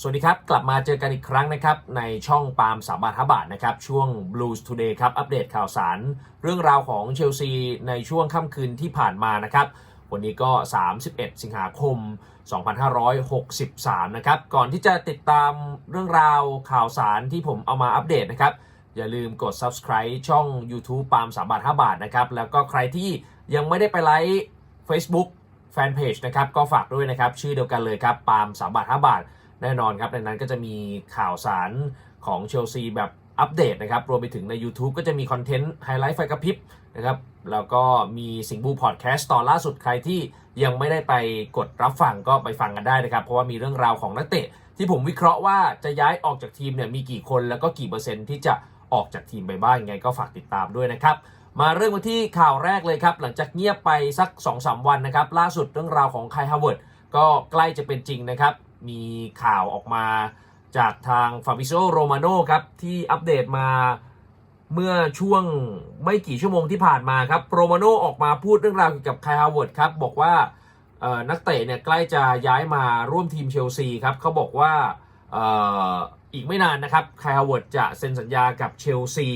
สวัสดีครับ กลับมาเจอกันอีกครั้งนะครับ ในช่องปาล์มสามบาทห้าบาทนะครับ ช่วง Blues Today ครับ อัปเดตข่าวสาร เรื่องราวของเชลซีในช่วงค่ำคืนที่ผ่านมานะครับ วันนี้ก็ 31 สิงหาคม 2563 นะครับ ก่อนที่จะติดตามเรื่องราวข่าวสารที่ผมเอามาอัปเดตนะครับ อย่าลืมกด subscribe ช่อง YouTube ปาล์มสามบาทห้าบาทนะครับ แล้วก็ใครที่ยังไม่ได้ไปไลค์ Facebook แฟนเพจนะครับ ก็ฝากด้วยนะครับ ชื่อเดียวกันเลยครับ ปาล์มสามบาทห้าบาท แน่นอนครับในนั้นก็จะมีข่าวสารของเชลซีแบบอัปเดตนะครับ รวมไปถึงใน YouTube ก็จะมีคอนเทนต์ไฮไลท์ไฟกระพริบนะครับ แล้วก็มีสิงห์บูพอดแคสต์ตอนล่าสุดใครที่ยังไม่ได้ไปกดรับฟังก็ไปฟังกันได้นะครับ เพราะว่ามีเรื่องราวของนักเตะ ที่ผมวิเคราะห์ว่าจะย้ายออกจากทีมเนี่ยมีกี่คนแล้วก็กี่เปอร์เซ็นต์ที่จะออกจากทีมไปบ้างไงก็ฝากติดตามด้วยนะครับ มาเริ่มกันที่ข่าวแรกเลยครับ หลังจากเงียบไปสัก 2-3 วันนะครับ ล่าสุดเรื่องราวของไคฮาวเวิร์ดก็ใกล้จะเป็นจริงนะครับ มีข่าวออกมาจากทางฟาบิโซโรมาโนครับ ที่อัปเดตมาเมื่อช่วงไม่กี่ชั่วโมงที่ผ่านมาครับ โรมาโนออกมาพูดเรื่องราวเกี่ยวกับไคฮาวเวิร์ดครับ บอกว่านักเตะเนี่ยใกล้จะย้ายมาร่วมทีมเชลซีครับเขาบอกว่าอ,อีกไม่นานนะครับไคฮาวเวิร์ดจะเซ็นสัญญากับเชลซี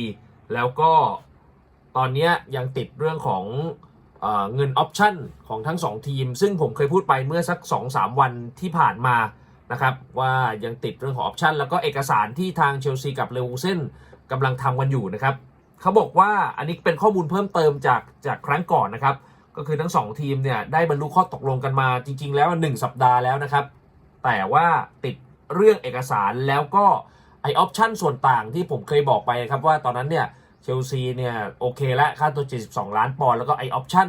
แล้วก็ตอนนี้ยังติดเรื่องของ เงินออปชั่นของทั้ง 2 ทีม ซึ่งผมเคยพูดไปเมื่อสัก 2-3 วันที่ผ่านมานะครับว่ายังติดเรื่องของออปชั่นแล้วก็เอกสารที่ทางเชลซีกับเลวูเซนกำลังทำกันอยู่นะครับเขาบอกว่าอันนี้เป็นข้อมูลเพิ่มเติมจากจากครั้งก่อนนะครับ ก็คือทั้ง 2 ทีมเนี่ยได้บรรลุข้อตกลงกันมาจริง ๆ แล้ว 1 สัปดาห์แล้วนะครับ แต่ว่าติดเรื่องเอกสารแล้วก็ไอออปชั่นส่วนต่างที่ผมเคยบอกไปครับว่าตอนนั้นเนี่ย เชลซีเนี่ยโอเคแล้วค่าตัว 72 ล้านปอนด์แล้วก็ไอออปชั่น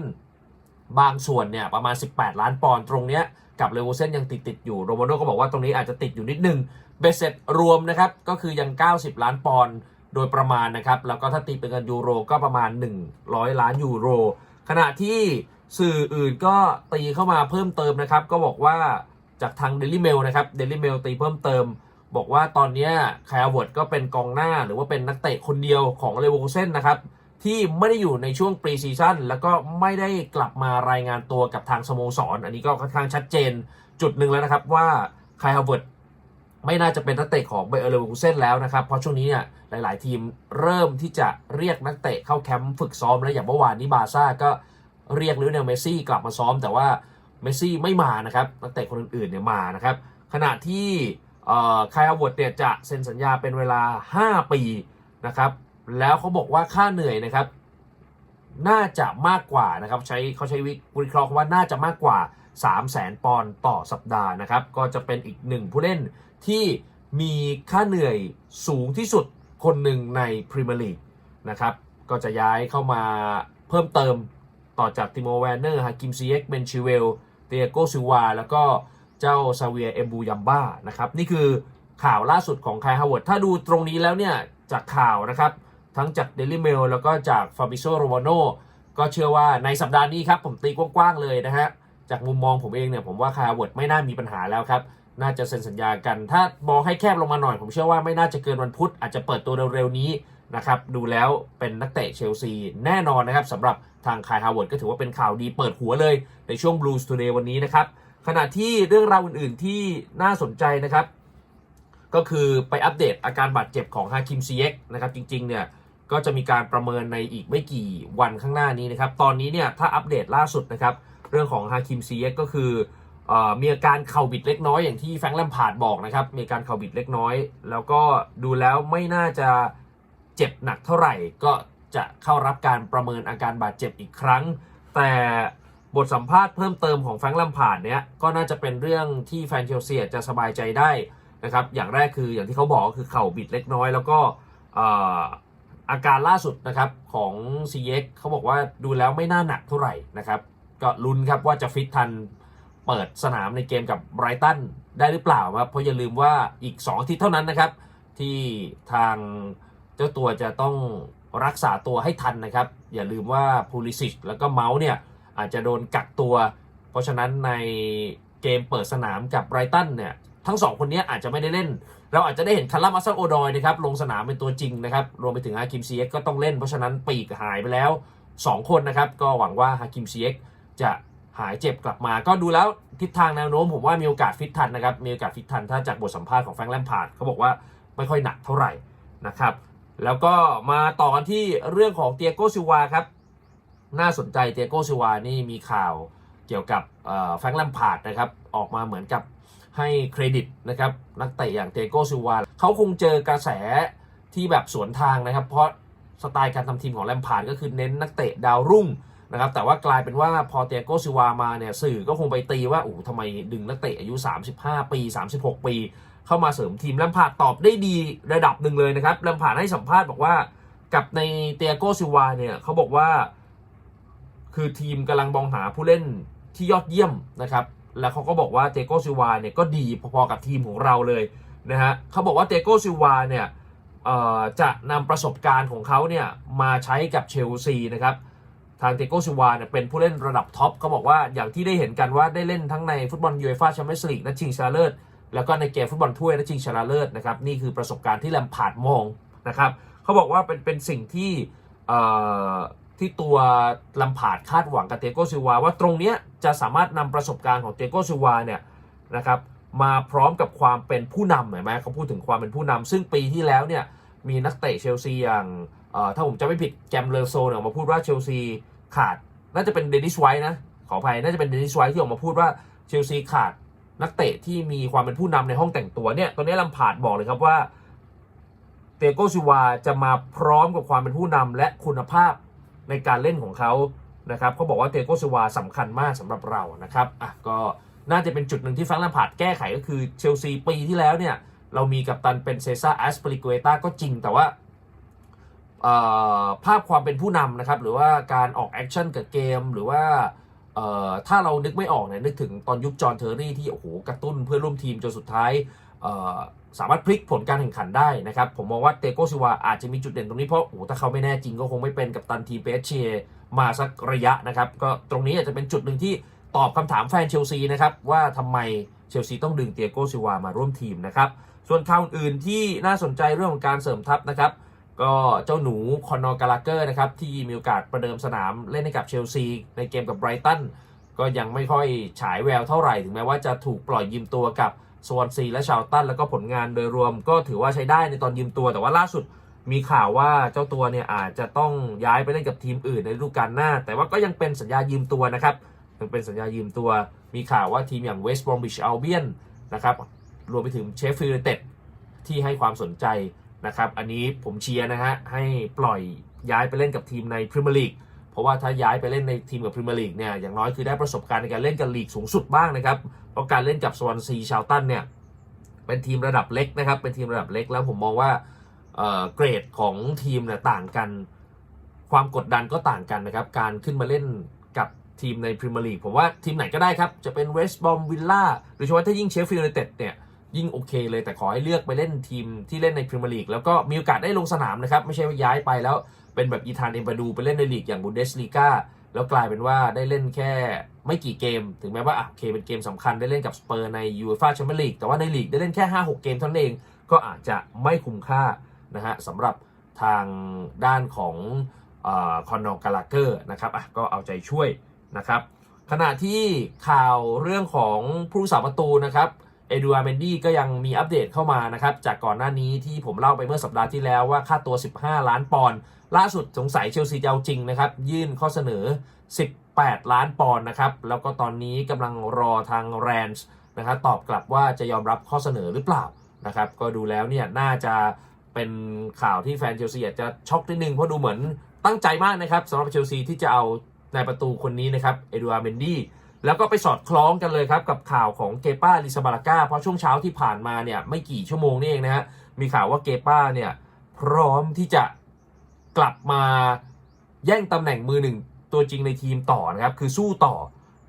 บางส่วนเนี่ยประมาณ 18 ล้านปอนด์ตรงเนี้ยกับเลโวอเซนยังติดติดอยู่โรมาโดก็บอกว่าตรงนี้อาจจะติดอยู่นิดนึงเบสเสร็จรวมนะครับก็คือยัง 90 ล้านปอนด์โดยประมาณนะครับแล้วก็ถ้าตีเป็นเงินยูโรก็ประมาณ 100 ล้านยูโร ขณะที่สื่ออื่นก็ตีเข้ามาเพิ่มเติมนะครับก็บอกว่าจากทาง Daily Mail นะครับ Daily Mail ตีเพิ่มเติม บอกว่าตอนนี้คายอาเวิร์ดก็เป็นกองหน้าหรือว่าเป็นนักเตะคนเดียวของเลเวอร์คูเซนนะครับ ที่ไม่ได้อยู่ในช่วงปรีซีซั่นแล้วก็ไม่ได้กลับมารายงานตัวกับทางสโมสรอันนี้ก็ค่อนข้างชัดเจนจุดหนึ่งแล้วนะครับว่าคายฮาเวิร์ดไม่น่าจะเป็นนักเตะของไบเออร์เลวอร์คูเซนแล้วนะครับ เพราะช่วงนี้เนี่ยหลาย ๆ ทีมเริ่มที่จะเรียกนักเตะเข้าแคมป์ฝึกซ้อมแล้วอย่างเมื่อวานนี้บาซ่าก็เรียกลิเวเนลเมสซี่กลับมาซ้อม แต่ว่าเมสซี่ไม่มานะครับนักเตะคนอื่นๆเนี่ยมานะครับขณะที่ คายอาเวิร์ดเนี่ยจะเซ็นสัญญาเป็นเวลา 5 ปีนะครับแล้วเขาบอกว่าค่าเหนื่อยนะครับ น่าจะมากกว่านะครับใช้เขาใช้วิเคราะห์ว่าน่าจะมากกว่า 3 0 0แสนปอนด์ต่อสัปดาห์นะครับ ก็จะเป็นอีกหนึ่งผู้เล่นที่มีค่าเหนื่อยสูงที่สุดคนหนึ่งในพรีเมียร์ลีกนะครับก็จะย้ายเข้ามาเพิ่มเติมต่อจากติโมแวนเนอร์ฮากิมซีเอ็กเบนชิเวลเตียโกซิวาแล้วก็ เจ้าซาเวียเอมบูยัมบ้านะครับนี่คือข่าวล่าสุดของคายฮาวเวิร์ดถ้าดูตรงนี้แล้วเนี่ยจากข่าวนะครับทั้งจาก Daily Mail แล้วก็จากฟาบิโซโรวาโนก็เชื่อว่าในสัปดาห์นี้ครับผมตีกว้างๆเลยนะฮะจากมุมมองผมเองเนี่ยผมว่าคายฮาวเวิร์ดไม่น่ามีปัญหาแล้วครับน่าจะเซ็นสัญญากัน ถ้ามองให้แคบลงมาหน่อย ผมเชื่อว่าไม่น่าจะเกินวันพุธอาจจะเปิดตัวเร็วๆนี้นะครับดูแล้วเป็นนักเตะเชลซีแน่นอนนะครับสำหรับทางคายฮาวเวิร์ดก็ถือว่าเป็นข่าวดีเปิดหัวเลยในช่วง Blues Today วันนี้นะครับ ขณะที่เรื่องราวอื่น ๆ ที่น่าสนใจนะครับ ก็คือไปอัปเดตอาการบาดเจ็บของฮาคิมซีเอ็กนะครับจริง ๆ เนี่ยก็จะมีการประเมินในอีกไม่กี่วันข้างหน้านี้นะครับ ตอนนี้เนี่ยถ้าอัปเดตล่าสุดนะครับ เรื่องของฮาคิมซีเอ็กก็คืออมีอาการเข่าบิดเล็กน้อยอย่างที่แฟงแลมพาดบอกนะครับ มีอาการเข่าบิดเล็กน้อย แล้วก็ดูแล้วไม่น่าจะเจ็บหนักเท่าไหร่ ก็จะเข้ารับการประเมินอาการบาดเจ็บอีกครั้ง แต่ บทสัมภาษณ์เพิ่มเติมของแฟรงค์แลมพาร์ดเนี้ยก็น่าจะเป็นเรื่องที่แฟนเชลซีจะสบายใจได้นะครับ อย่างแรกคืออย่างที่เขาบอกก็คือเข่าบิดเล็กน้อย แล้วก็อาการล่าสุดนะครับของ c ีเอ็กเขาบอกว่าดูแล้วไม่น่าหนักเท่าไหร่นะครับ ก็ลุ้นครับว่าจะฟิตทันเปิดสนามในเกมกับไบรตันได้หรือเปล่าครับเพราะอย่าลืมว่าอีก2อาทิตย์เท่านั้นนะครับ ที่ทางเจ้าตัวจะต้องรักษาตัวให้ทันนะครับ อย่าลืมว่าพูลิสิชแล้วก็เมาส์เนี่ย อาจจะโดนกักตัว เพราะฉะนั้นในเกมเปิดสนามกับไบรตันเนี่ยทั้งสองคนนี้อาจจะไม่ได้เล่น เราอาจจะได้เห็นคาร์ลมอัสซัโอดอยนะครับลงสนามเป็นตัวจริงนะครับรวมไปถึงฮาคิมซีเอ็กก็ต้องเล่น เพราะฉะนั้นปีกหายไปแล้ว 2 คนนะครับก็หวังว่าฮาคิมซีเอ็กจะหายเจ็บกลับมา ก็ดูแล้วทิศทางแนวโน้มผมว่ามีโอกาสฟิตทันนะครับมีโอกาสฟิตทันถ้าจากบทสัมภาษณ์ของแฟรงค์แลมพาร์ดเขาบอกว่าไม่ค่อยหนักเท่าไหร่นะครับแล้วก็มาต่อกันที่เรื่องของเตียโกซิวาครับ น่าสนใจเตียโกซิวานี่มีข่าวเกี่ยวกับแฟรงค์แลมพาร์ดนะครับออกมาเหมือนกับให้เครดิตนะครับนักเตะอย่างเตียโกซิวาเขาคงเจอกระแสที่แบบสวนทางนะครับ เพราะสไตล์การทำทีมของแลมพาร์ดก็คือเน้นนักเตะดาวรุ่งนะครับแต่ว่ากลายเป็นว่าพอเตียโกซิวามาเนี่ยสื่อก็คงไปตีว่าโอ้ทำไมดึงนักเตะอายุ 35 ปี 36 ปี เข้ามาเสริมทีมแลมพาร์ดตอบได้ดีระดับหนึ่งเลยนะครับแลมพาร์ดให้สัมภาษณ์บอกว่ากับในเตียโกซิวาเนี่ยเขาบอกว่า คือทีมกำลังมองหาผู้เล่นที่ยอดเยี่ยมนะครับ แล้วเขาก็บอกว่าเตโกซิวาเนี่ยก็ดีพอๆกับทีมของเราเลยนะฮะเขาบอกว่าเตโกซิวาเนี่ยจะนำประสบการณ์ของเขาเนี่ยมาใช้กับเชลซีนะครับทางเตโกซิวาเนี่ยเป็นผู้เล่นระดับท็อปเขาบอกว่าอย่างที่ได้เห็นกันว่าได้เล่นทั้งในฟุตบอลยูเอฟ่าแชมเปี้ยนส์ลีกนัดชิงชนะเลิศแล้วก็ในเกมฟุตบอลถ้วยนัดชิงชนะเลิศนะครับนี่คือประสบการณ์ที่แลมพาร์ดมองนะครับเขาบอกว่าเป็นเป็นสิ่งที่ ที่ตัวลำผาดคาดหวังกับเตโกซิวาว่าตรงเนี้ยจะสามารถนำประสบการณ์ของเตโกซิวาเนี่ยนะครับมาพร้อมกับความเป็นผู้นำเห็นไหมเขาพูดถึงความเป็นผู้นำซึ่งปีที่แล้วเนี่ยมีนักเตะเชลซีอย่างถ้าผมจะไม่ผิดแกมเลอร์โซเนี่ยออกมาพูดว่าเชลซีขาด น่าจะเป็นเดนิสไวท์นะขออภัยน่าจะเป็นเดนิสไวท์ที่ออกมาพูดว่าเชลซีขาดนักเตะที่มีความเป็นผู้นำในห้องแต่งตัวเนี่ยตอนนี้ลำผาดบอกเลยครับว่าเตโกซิวาจะมาพร้อมกับความเป็นผู้นำและคุณภาพ ในการเล่นของเขานะครับเขาบอกว่าเตโกซิวาสำคัญมากสำหรับเรานะครับอะก็น่าจะเป็นจุดหนึ่งที่แฟรงค์แลมพาร์ดแก้ไขก็คือเชลซีปีที่แล้วเนี่ยเรามีกัปตันเป็นเซซ่าแอสปริกเกตาก็จริงแต่ว่าภาพความเป็นผู้นำนะครับหรือว่าการออกแอคชั่นกับเกมหรือว่าถ้าเรานึกไม่ออกเนี่ยนึกถึงตอนยุคจอห์นเทอร์รี่ที่โอ้โหกระตุ้นเพื่อนร่วมทีมจนสุดท้าย สามารถพลิกผลการแข่งขันได้นะครับ ผมมองว่าเตโกซิวาอาจจะมีจุดเด่นตรงนี้เพราะโอ้ถ้าเขาไม่แน่จริงก็คงไม่เป็นกับตันทีเปเชมาสักระยะนะครับ ก็ตรงนี้อาจจะเป็นจุดหนึ่งที่ตอบคำถามแฟนเชลซีนะครับ ว่าทำไมเชลซีต้องดึงเตียโกซิวามาร่วมทีมนะครับ ส่วนข่าวอื่นที่น่าสนใจเรื่องของการเสริมทัพนะครับ ก็เจ้าหนูคอนนอร์กาลาเกอร์นะครับ ที่มีโอกาสประเดิมสนามเล่นให้กับเชลซีในเกมกับไบรตันก็ยังไม่ค่อยฉายแววเท่าไหร่ถึงแม้ว่าจะถูกปล่อยยืมตัวกับ สวอนซีและชาวตันแล้วก็ผลงานโดยรวมก็ถือว่าใช้ได้ในตอนยืมตัว แต่ว่าล่าสุดมีข่าวว่าเจ้าตัวเนี่ยอาจจะต้องย้ายไปเล่นกับทีมอื่นในฤดูกาลหน้า แต่ว่าก็ยังเป็นสัญญายืมตัวนะครับยังเป็นสัญญายืมตัว มีข่าวว่าทีมอย่างเวสต์บรอมบิชอัลเบียนนะครับรวมไปถึงเชฟฟิลด์เต็ดที่ให้ความสนใจนะครับ อันนี้ผมเชียร์นะฮะให้ปล่อยย้ายไปเล่นกับทีมในพรีเมียร์ลีก ราะว่าถ้าย้ายไปเล่นในทีมกับพรีเมียร์ลีกเนี่ยอย่างน้อยคือได้ประสบการณ์ในการเล่นกับลีกสูงสุดบ้างนะครับเพราะการเล่นกับสวอนซีชาวตันเนี่ยเป็นทีมระดับเล็กนะครับเป็นทีมระดับเล็กแล้วผมมองว่าเอ่อเกรดของทีมเนี่ยต่างกัน ความกดดันก็ต่างกันนะครับการขึ้นมาเล่นกับทีมในพรีเมียร์ลีกผมว่าทีมไหนก็ได้ครับจะเป็นเวสต์บอมวิลล่าหรือเฉพาะถ้ายิ่งเชฟฟิลด์ยูไนเต็ดเนี่ย ยิ่งโอเคเลยแต่ขอให้เลือกไปเล่นทีมที่เล่นในพรีเมียร์ลีกแล้วก็มีโอกาสได้ลงสนามนะครับ ไม่ใช่ว่าย้ายไปแล้วเป็นแบบอีธานเอมบาดูไปเล่นในลีกอย่างบุนเดสลีกาแล้วกลายเป็นว่าได้เล่นแค่ไม่กี่เกม ถึงแม้ว่าอะโอเคเป็นเกมสำคัญได้เล่นกับสเปอร์ในยูเอฟ่าแชมเปี้ยนลีกแต่ว่าในลีกได้เล่นแค่ 5-6 เกมเท่านั้นเองก็อาจจะไม่คุ้มค่านะฮะสำหรับทางด้านของคอนนอร์กาลาเกอร์นะครับอะก็เอาใจช่วยนะครับ ขณะที่ข่าวเรื่องของผู้รักษาประตูนะครับ เอดูอาร์เมนดี้ก็ยังมีอัปเดตเข้ามานะครับ จากก่อนหน้านี้ที่ผมเล่าไปเมื่อสัปดาห์ที่แล้วว่าค่าตัว 15 ล้านปอนด์ล่าสุดสงสัยเชลซีจะเอาจริงนะครับ ยื่นข้อเสนอ 18 ล้านปอนด์นะครับ แล้วก็ตอนนี้กำลังรอทางแรนส์นะครับตอบกลับว่าจะยอมรับข้อเสนอหรือเปล่านะครับ ก็ดูแล้วเนี่ยน่าจะเป็นข่าวที่แฟนเชลซีอาจจะช็อกนิดนึงเพราะดูเหมือนตั้งใจมากนะครับสำหรับเชลซีที่จะเอาในประตูคนนี้นะครับเอดูอาร์เมนดี้ แล้วก็ไปสอดคล้องกันเลยครับกับข่าวของเกป้าลิซาบาลาก้าเพราะช่วงเช้าที่ผ่านมาเนี่ยไม่กี่ชั่วโมงนี่เองนะฮะมีข่าวว่าเกป้าเนี่ยพร้อมที่จะกลับมาแย่งตำแหน่งมือหนึ่งตัวจริงในทีมต่อนะครับคือสู้ต่อ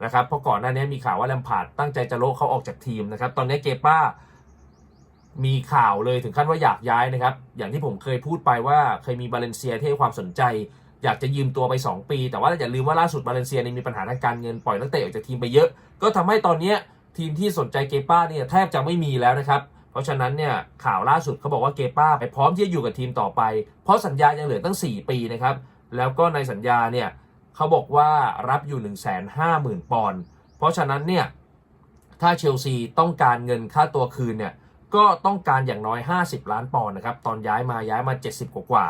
นะครับเพราะก่อนหน้านี้มีข่าวว่าแลมพาร์ดตั้งใจจะโละเขาออกจากทีมนะครับตอนนี้เกป้ามีข่าวเลยถึงขั้นว่าอยากย้ายนะครับ อย่างที่ผมเคยพูดไปว่าเคยมีบาเลนเซียที่ให้ความสนใจ อยากจะยืมตัวไป 2 ปี แต่ว่าอย่าลืมว่าล่าสุดบาเลนเซียเนี่ยมีปัญหาทางการเงินปล่อยนักเตะออกจากทีมไปเยอะ ก็ทำให้ตอนนี้ทีมที่สนใจเกป้าเนี่ยแทบจะไม่มีแล้วนะครับ เพราะฉะนั้นเนี่ยข่าวล่าสุดเขาบอกว่าเกป้าไปพร้อมที่จะอยู่กับทีมต่อไป เพราะสัญญายังเหลือตั้ง 4 ปีนะครับ แล้วก็ในสัญญาเนี่ยเขาบอกว่ารับอยู่ 1 5 0 0 0 0 ปอนด์ เพราะฉะนั้นเนี่ยถ้าเชลซีต้องการเงินค่าตัวคืนเนี่ยก็ต้องการอย่างน้อย 50 ล้านปอนด์นะครับตอนย้ายมาย้ายมา 70 กว่ากว่า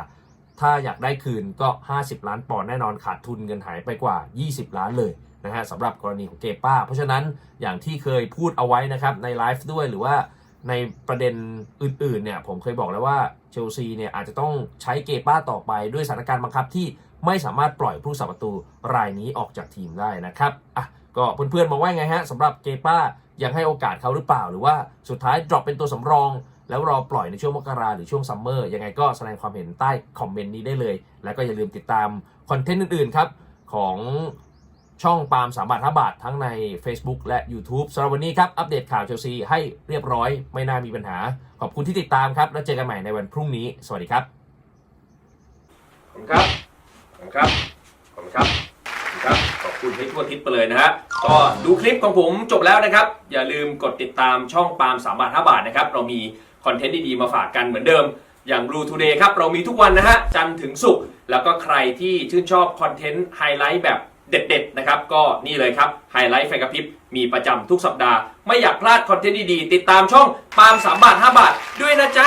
ถ้าอยากได้คืนก็ 50 ล้านปอนด์แน่นอนขาดทุนเงินหายไปกว่า 20 ล้านเลยนะฮะสำหรับกรณีของเกป้า เพราะฉะนั้นอย่างที่เคยพูดเอาไว้นะครับในไลฟ์ด้วยหรือว่าในประเด็นอื่นๆเนี่ยผมเคยบอกแล้วว่าเชลซีเนี่ยอาจจะต้องใช้เกป้าต่อไปด้วยสถานการณ์บังคับที่ไม่สามารถปล่อยผู้สับประตูรายนี้ออกจากทีมได้นะครับอะก็เพื่อนๆมาว่าไงฮะสำหรับเกป้ายังให้โอกาสเขาหรือเปล่า หรือว่าสุดท้ายดรอปเป็นตัวสำรอง แล้วรอปล่อยในช่วงมกราหรือช่วงซัมเมอร์ยังไงก็แสดงความเห็นใต้คอมเมนต์นี้ได้เลย แล้วก็อย่าลืมติดตามคอนเทนต์อื่นๆครับ ของช่องปาล์มสามบาทห้าบาททั้งใน Facebook และ YouTube สำหรับวันนี้ครับ อัปเดตข่าวเชลซีให้เรียบร้อยไม่น่ามีปัญหา ขอบคุณที่ติดตามครับ แล้วเจอกันใหม่ในวันพรุ่งนี้ สวัสดีครับ ขอบคุณครับ ขอบคุณครับ ขอบคุณครับครับ ขอบคุณให้ทั่วทิศไปเลยนะฮะก็ดูคลิปของผมจบแล้วนะครับ อย่าลืมกดติดตามช่องปาล์มสามบาทห้าบาทนะครับ เรามี คอนเทนต์ดีๆมาฝากกันเหมือนเดิม อย่าง Blue Today ครับ เรามีทุกวันนะฮะ จันทร์ถึงศุกร์แล้วก็ใครที่ชื่นชอบคอนเทนต์ไฮไลท์แบบเด็ดๆนะครับ ก็นี่เลยครับไฮไลท์ไฟกระพริบมีประจำทุกสัปดาห์ ไม่อยากพลาดคอนเทนต์ดีๆ ติดตามช่องปาล์มสามบาทห้าบาท ด้วยนะจ๊ะ